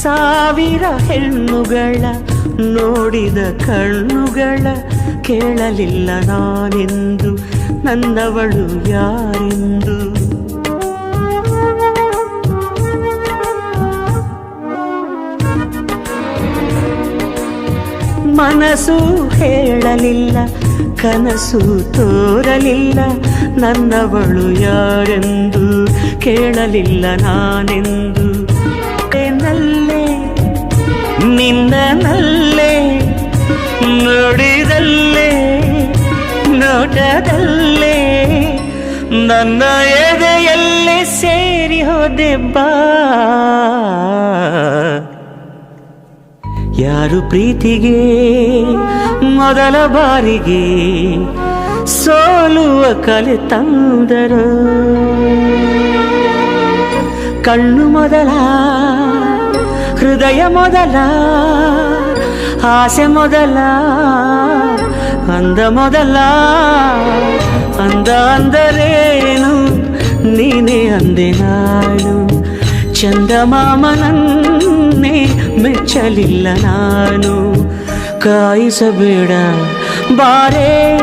ಸಾವಿರ ಹೆಣ್ಣುಗಳ ನೋಡಿದ ಕಣ್ಣುಗಳ ಕೇಳಲಿಲ್ಲ ನಾನೆಂದು ನನ್ನವಳು ಯಾರೆಂದು ಮನಸ್ಸು ಹೇಳಲಿಲ್ಲ ಕನಸು ತೋರಲಿಲ್ಲ ನನ್ನವಳು ಯಾರೆಂದು ಕೇಳಲಿಲ್ಲ ನಾನೆಂದು ನಲ್ಲೇ ನೋಡಿದಲ್ಲೇ, ನೋಟದಲ್ಲೇ, ನನ್ನ ಎದೆಯಲ್ಲೇ ಸೇರಿ ಹೋದೆ ಬಾ. ಯಾರು ಪ್ರೀತಿಗೆ ಮೊದಲ ಬಾರಿಗೆ ಸೋಲುವ ಕಲೆ ತಂದರು. ಕಣ್ಣು ಮೊದಲ ಹೃದಯ ಮೊದಲ, ಆಸೆ ಮೊದಲ, ಅಂದ ಮೊದಲ. ಅಂದ ಅಂದರೇನು, ನೀನೇ ಅಂದೆ ನಾನು ಚಂದಮಾಮನನ್ನೇ ಮೆಚ್ಚಲಿಲ್ಲ ನಾನು. ಕಾಯಿಸಬೇಡ, ಬಾರೇ